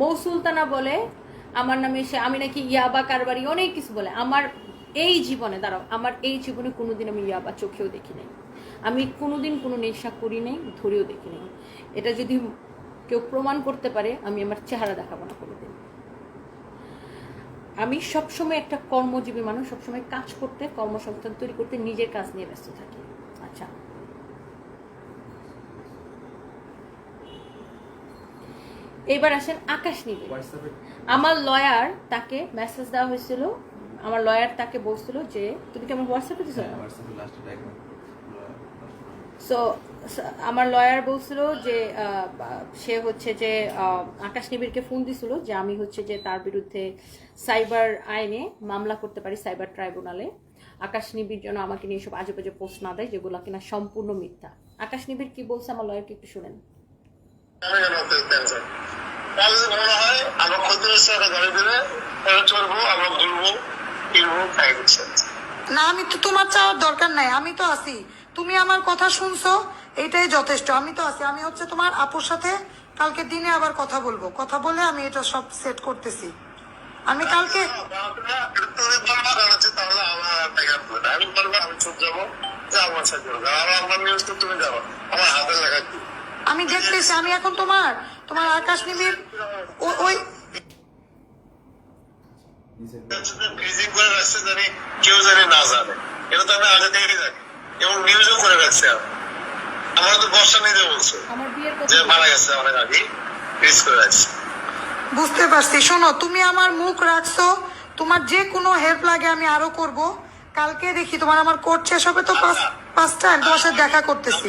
মৌ সুলতানা বলে, আমার নামে সে আমি নাকি ইয়াবা কারবারি অনেক কিছু বলে। আমার এই জীবনে, দাঁড়াও, আমার এই জীবনে কোনোদিন আমি ইয়াবা চোখেও দেখি নাই। আমি কোনোদিন কোনো নেশা করি নাই, ধরেও দেখি নাই। এটা যদি কেউ প্রমাণ করতে পারে, আমি আমার চেহারা দেখাবো না কোনোদিন। আমি সবসময় একটা কর্মজীবী মানুষ, সবসময় কাজ করতে, কর্মসংস্থান তৈরি করতে, নিজের কাজ নিয়ে ব্যস্ত থাকি। আচ্ছা এবার আসেন আকাশ নিবে। আমার লয়ার তাকে মেসেজ দেওয়া হয়েছিল আমার লয়ার তাকে বলছিল যে তুমি কি আমার হোয়াটসঅ্যাপে দিছো? হোয়াটসঅ্যাপে লাস্টে দেখো। সো আমার লয়ার বলছিল যে আহ, সে হচ্ছে যে আহ, আকাশ নিবিড়কে ফোন দিছিল যে আমি হচ্ছে যে তার বিরুদ্ধে সাইবার আইনে মামলা করতে পারি সাইবার ট্রাইব্যুনালে আকাশ নিবিড় যেন আমাকে নিয়ে সব আজে বাজে পোস্ট না দেয় যেগুলো কিনা সম্পূর্ণ মিথ্যা। আকাশ নিবিড় কি বলছে আমার লয়ারকে একটু শুনেন। যদি হয় আমার ক্ষতিগ্রস্ত একটা গাড়ি চলবো আমরা ঘুরবো ফিরবো খাই দিচ্ছে না আমি তো তোমার চাওয়ার দরকার নাই আমি তো আছি। তুমি আমার কথা শুনছো এটাই যথেষ্ট আমি তো আছি। আমি হচ্ছে তোমার আপুর সাথে কালকে দিনে আবার কথা বলব। কথা বলে আমি এটা সব সেট করতেছি। আমি কালকে তুমি আমি বলব আমি চুপ যাব যে আমার করব। আর আমার নিউজ তো তুমি যাব আমার হাতে কি? আমি দেখতেছি আমি এখন তোমার তোমার আকাশ নিবির ওই নিচে করে রাখছে জানি কেউ জানি না জানে। এটা তো আমি আগে থেকেই জানি। এবং নিউজও করে রাখছে আমি। তো বর্ষা নিজে বলছো। আমার বিয়ের কথা যে মারা গেছে অনেক আগে ফ্রিজ করে রাখছে। বুঝতে পারছি। শোনো তুমি আমার মুখ রাখছো। তোমার যে কোনো হেল্প লাগে আমি আরও করব। কালকে দেখি তোমার আমার কোর্ট শেষ হবে তো পাঁচ পাঁচটা আমি তোমার সাথে দেখা করতেছি।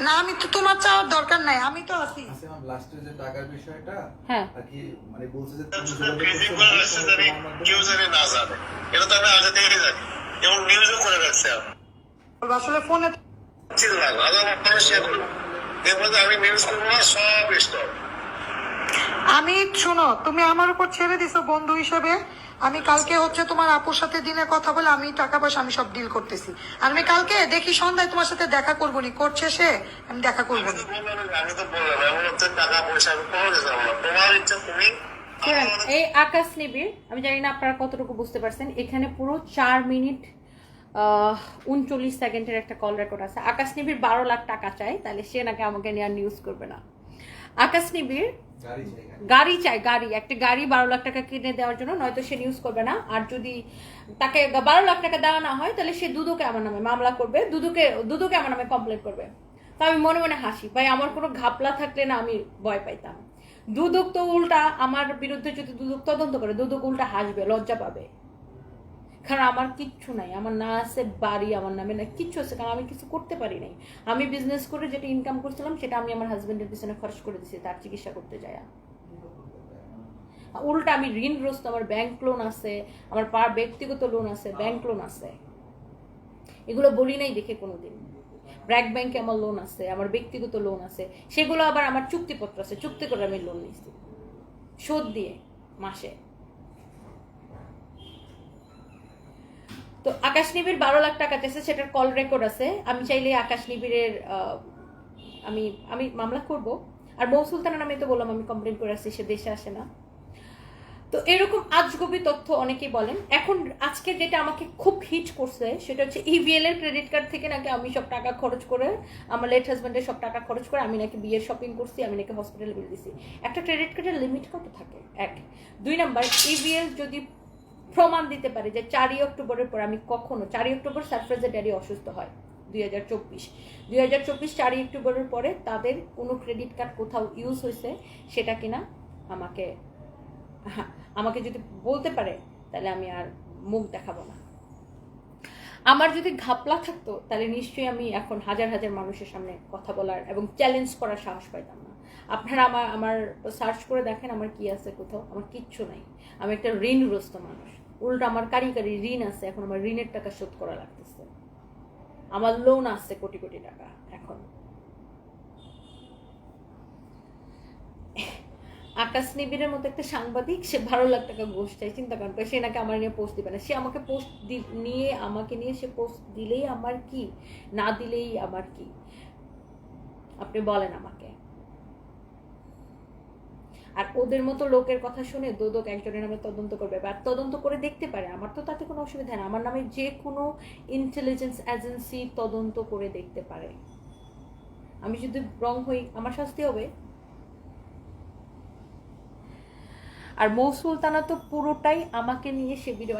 না আমি তো তোমার চাওয়ার দরকার নাই আমি তো আছি। লাস্টে যে টাকার বিষয়টা হ্যাঁ। আর কি মানে বলছে যে কেউ জানে না জানে। এটা তো আমি আগে থেকে জানি। এবং নিউজও করে রাখছে। আসলে ফোনে ছিল না আমি নিউজ করব না সব স্টপ আমি শোনো তুমি আমার উপর ছেড়ে দিছো বন্ধু হিসেবে। আমি কালকে হচ্ছে তোমার আপুর সাথে দিনে কথা বলে আমি টাকা পয়সা আমি সব ডিল করতেছি। আর আমি কালকে দেখি সন্ধ্যায় তোমার সাথে দেখা করব নি করছে সে? আমি দেখা করব আমি নি। এই আকাশ নিবিড় আমি জানি না আপনারা কতটুকু বুঝতে পারছেন এখানে পুরো চার মিনিট উনচল্লিশ সেকেন্ডের একটা কল রেকর্ড আছে। আকাশ নিবিড় বারো লাখ টাকা চাই তাহলে সে নাকি আমাকে নিয়ে আর নিউজ করবে না। আকাশ নিবিড়? গাড়ি চাই গাড়ি। একটা গাড়ি বারো লাখ টাকা কিনে দেওয়ার জন্য নয়তো সে নিউজ করবে না। আর যদি তাকে বারো লাখ টাকা দেওয়া না হয় তাহলে সে দুদুকে আমার নামে মামলা করবে দুদুকে দুদুকে আমার নামে কমপ্লেন করবে। তো আমি মনে মনে হাসি। ভাই আমার কোনো ঘাপলা থাকলে না আমি ভয় পাইতাম। দুদক তো উল্টা আমার বিরুদ্ধে যদি দুদক তদন্ত করে দুদক উল্টা হাসবে লজ্জা পাবে। কারণ আমার কিচ্ছু নাই। আমার না আছে বাড়ি, আমার নামে না কিচ্ছু আছে, কারণ আমি কিছু করতে পারি নাই। আমি বিজনেস করে যেটা ইনকাম করছিলাম, সেটা আমি আমার হাজবেন্ডের পিছনে খরচ করে দিছি তার চিকিৎসা করতে যায়। উল্টা আমি ঋণগ্রস্ত, আমার ব্যাংক লোন আছে, আমার পার ব্যক্তিগত লোন আছে ব্যাংক লোন আছে। এগুলো বলি নাই দেখে কোনো দিন ব্র্যাক ব্যাংকে আমার লোন আছে, আমার ব্যক্তিগত লোন আছে। সেগুলো আবার আমার চুক্তিপত্র আছে, চুক্তি করে আমি লোন নিয়েছি। শোধ দিয়ে, মাসে। তো আকাশ নিবিড় বারো লাখ টাকা চেয়েছে সেটার কল রেকর্ড আছে। আমি চাইলে আকাশ নিবিড়ের আমি আমি মামলা করব। আর মৌ সুলতানা নামে তো বললাম, আমি কমপ্লেন করে আসছি, সে দেশে আসে না। তো এরকম আজগবি তথ্য অনেকেই বলেন। এখন আজকে যেটা আমাকে খুব হিট করছে, সেটা হচ্ছে ইভিএল এর ক্রেডিট কার্ড থেকে নাকি আমি সব টাকা খরচ করে, আমার লেট হাজব্যান্ডের সব টাকা খরচ করে, আমি নাকি বিয়ের শপিং করছি, আমি নাকি হসপিটালে বিল দিছি। একটা ক্রেডিট কার্ডের লিমিট কত থাকে? এক। দুই নাম্বার ইভিএল যদি প্রমাণ দিতে পারে যে চারই অক্টোবরের পর আমি কখনো, চারই অক্টোবর সারফ্রাজের ড্যাডি অসুস্থ হয়, দুই হাজার চব্বিশ। দুই হাজার চব্বিশ চারই অক্টোবরের পরে তাদের কোনো ক্রেডিট কার্ড কোথাও ইউজ হয়েছে সেটা কিনা আমাকে আমাকে যদি বলতে পারে, তাহলে আমি আর মুখ দেখাবো না। আমার যদি ঘাপলা থাকতো, তাহলে নিশ্চয়ই আমি এখন হাজার হাজার মানুষের সামনে কথা বলার এবং চ্যালেঞ্জ করার সাহস পাইতাম না। আপনারা আমার আমার সার্চ করে দেখেন আমার কি আছে কোথাও, আমার কিচ্ছু নাই। আমি একটা ঋণগ্রস্ত মানুষ। উল্টো আমার কারি কারি ঋণ আছে, এখন আমার ঋণের টাকা শোধ করা লাগতেছে। আমার লোন আছে কোটি কোটি টাকা এখন। আকাশ নিবিড়ের মতো একটা সাংবাদিক, সে বারো লাখ টাকা ঘুষ চাই চিন্তা করেন সে নাকি আমার নিয়ে পোস্ট দিবে না। সে আমাকে পোস্ট নিয়ে, আমাকে নিয়ে সে পোস্ট দিলেই আমার কি? না দিলেই আমার কি? আপনি বলেন আমাকে। আর ওদের মতো লোকের কথা শুনে দোদক একজনের নামে তদন্ত করবে। বা তদন্ত করে দেখতে পারে। আমার তো তাতে কোনো অসুবিধা নেই। আমার নামে যে কোনো ইন্টেলিজেন্স এজেন্সি তদন্ত করে দেখতে পারে। আমি যদি রং হই, আমার শাস্তি হবে। আর মৌ সুলতানা তো পুরোটাই আমাকে নিয়ে সে ভিডিও